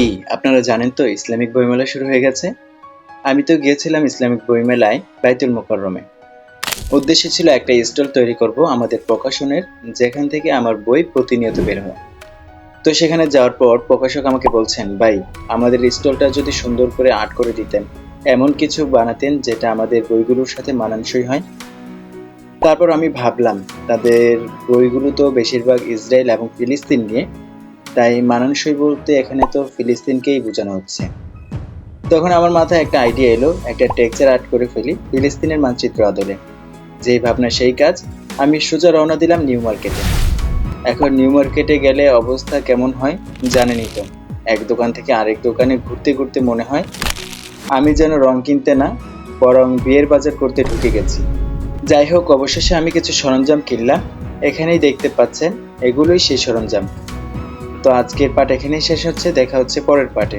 কি আপনারা জানেন তো, ইসলামিক বইমেলা শুরু হয়ে গেছে। আমি তো গিয়েছিলাম ইসলামিক বইমেলায়, বাইতুল মোকাররমে। উদ্দেশ্য ছিল একটা স্টল তৈরি করব আমাদের প্রকাশনের, যেখান থেকে আমার বই প্রতিনিয়ত বের হয়। তো সেখানে যাওয়ার পর প্রকাশক আমাকে বলছেন, ভাই, আমাদের স্টলটা যদি সুন্দর করে আর্ট করে দিতেন, এমন কিছু বানাতেন যেটা আমাদের বইগুলোর সাথে মানানসই হয়। তারপর আমি ভাবলাম, তাদের বইগুলো তো বেশিরভাগ ইসরায়েল এবং ফিলিস্তিন নিয়ে তাই মানানসই বলতে এখানে তো ফিলিস্তিনকেই বোঝানো হচ্ছে। তখন আমার মাথায় একটা আইডিয়া এলো, একটা টেক্সচার আর্ট করে ফেলি ফিলিস্তিনের মানচিত্র আদলে। যেই ভাবনা, সেই কাজ আমি সোজা রওনা দিলাম নিউ মার্কেটে। এখন নিউ মার্কেটে গেলে অবস্থা কেমন হয় জানেনই তো। এক দোকান থেকে আরেক দোকানে ঘুরতে ঘুরতে মনে হয় আমি যেন রং কিনতে না, বরং বিয়ের বাজার করতে ঢুকে গেছি। যাই হোক, অবশেষে আমি কিছু সরঞ্জাম কিনলাম। এখানেই দেখতে পাচ্ছেন, এগুলোই সেই সরঞ্জাম। তো আজকের পাঠ এখানেই শেষ হচ্ছে দেখা হচ্ছে পরের পাঠে।